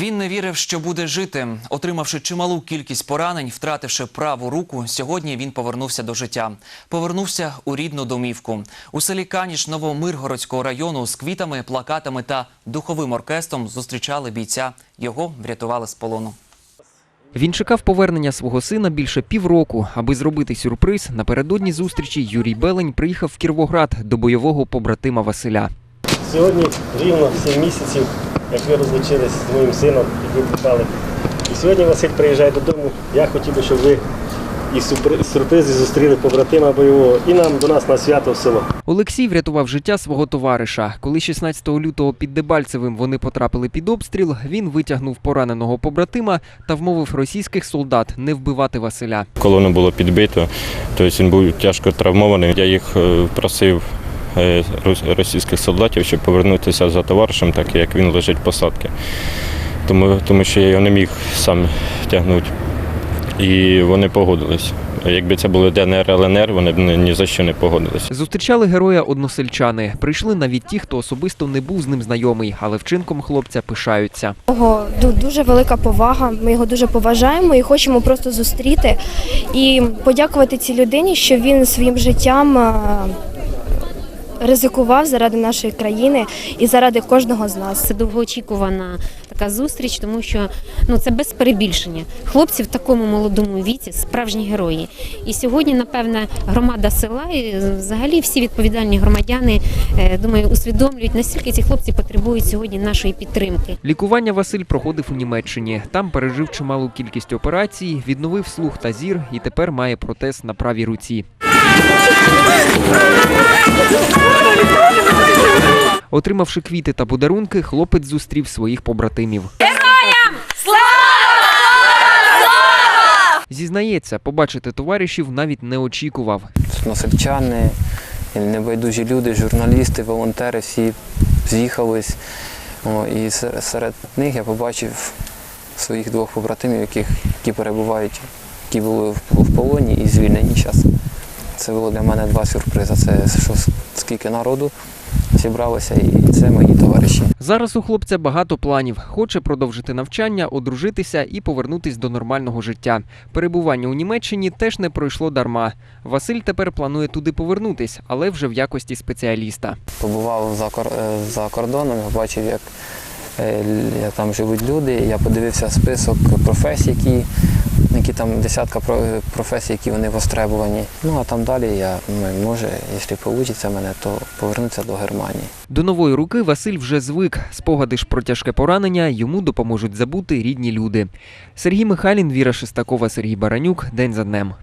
Він не вірив, що буде жити. Отримавши чималу кількість поранень, втративши праву руку, сьогодні він повернувся до життя. Повернувся у рідну домівку. У селі Каніш Новомиргородського району з квітами, плакатами та духовим оркестром зустрічали бійця. Його врятували з полону. Він чекав повернення свого сина більше півроку. Аби зробити сюрприз, напередодні зустрічі Юрій Белень приїхав в Кіровоград до бойового побратима Василя. Сьогодні рівно 7 місяців, як ви розлучились з моїм сином, як ви пропали. І сьогодні Василь приїжджає додому. Я хотів би, щоб ви і сюрпри- сюрпризи зустріли побратима бойового і нам до нас на свято в село. Олексій врятував життя свого товариша. Коли 16 лютого під Дебальцевим вони потрапили під обстріл, він витягнув пораненого побратима та вмовив російських солдат не вбивати Василя. Колону було підбито, тобто він був тяжко травмований. Я їх е, просив рос- російських солдатів, щоб повернутися за товаришем, так як він лежить в посадці. Тому, тому що я його не міг сам тягнути. І вони погодились. Якби це були ДНР, ЛНР, вони б ні, за що не погодились. Зустрічали героя односельчани. Прийшли навіть ті, хто особисто не був з ним знайомий, але вчинком хлопця пишаються. Ду- дуже велика повага. Ми його дуже поважаємо і хочемо просто зустріти і подякувати цій людині, що він своїм життям а, ризикував заради нашої країни і заради кожного з нас. Це довгоочікувана така зустріч, тому що ну це без перебільшення. Хлопці в такому молодому віці справжні герої. І сьогодні, напевне, громада села і взагалі всі відповідальні громадяни, е, думаю, усвідомлюють, наскільки ці хлопці потребують сьогодні нашої підтримки. Лікування Василь проходив у Німеччині. Там пережив чималу кількість операцій, відновив слух та зір і тепер має протез на правій руці. Отримавши квіти та подарунки, хлопець зустрів своїх побратимів. Героям! Слава! Зізнається, побачити товаришів навіть не очікував. односельчани, небайдужі люди, журналісти, волонтери, всі з'їхались. І серед них я побачив своїх двох побратимів, яких, які перебувають, які були в, в полоні і звільнені зараз. Це було для мене два сюрпризи. Це що скільки народу зібралося, і це мої товариші. Зараз у хлопця багато планів. Хоче продовжити навчання, одружитися і повернутись до нормального життя. Перебування у Німеччині теж не пройшло дарма. Василь тепер планує туди повернутись, але вже в якості спеціаліста. Побував за, е, за кордоном, бачив, як е, як там живуть люди. Я подивився список професій, які там десятка про- професій, які вони востребовані. Ну а там далі я ну, може, якщо вийде мене, то повернуться до Германії. До нової руки Василь вже звик. Спогади ж про тяжке поранення йому допоможуть забути рідні люди. Сергій Михайлін, Віра Шестакова, Сергій Баранюк. День за днем.